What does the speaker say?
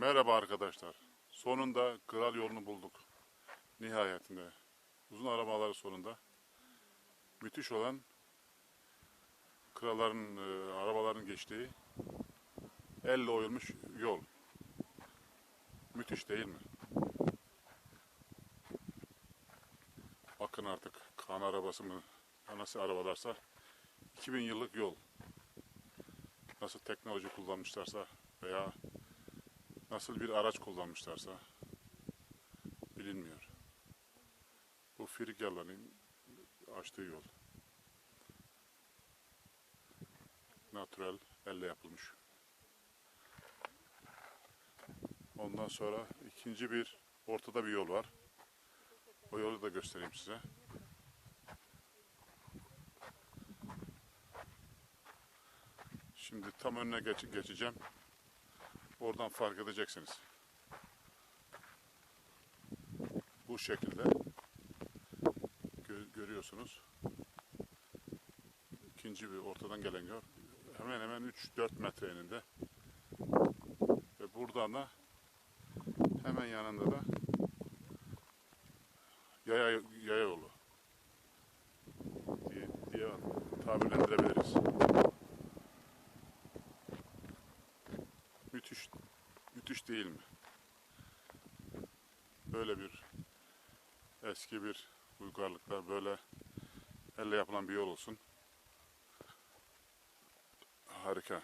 Merhaba arkadaşlar. Sonunda kral yolunu bulduk. Nihayetinde. Uzun aramaları sonunda. Müthiş olan kralların, e, arabaların geçtiği elle oyulmuş yol. Müthiş değil mi? Bakın artık kan arabası mı, nasıl arabalarsa 2000 yıllık yol. Nasıl teknoloji kullanmışlarsa veya nasıl bir araç kullanmışlarsa bilinmiyor. Bu Frigyalıların açtığı yol. Natural, elle yapılmış. Ondan sonra ikinci bir ortada bir yol var. O yolu da göstereyim size. Şimdi tam önüne geç- geçeceğim. Oradan fark edeceksiniz. Bu şekilde gö- görüyorsunuz. İkinci bir ortadan gelen yol. Hemen hemen 3-4 metre eninde. Ve buradan da hemen yanında da yaya, yaya yolu diye, diye tabirlendirebiliriz. Müthiş, müthiş değil mi? Böyle bir eski bir uygarlıkta böyle elle yapılan bir yol olsun. Harika.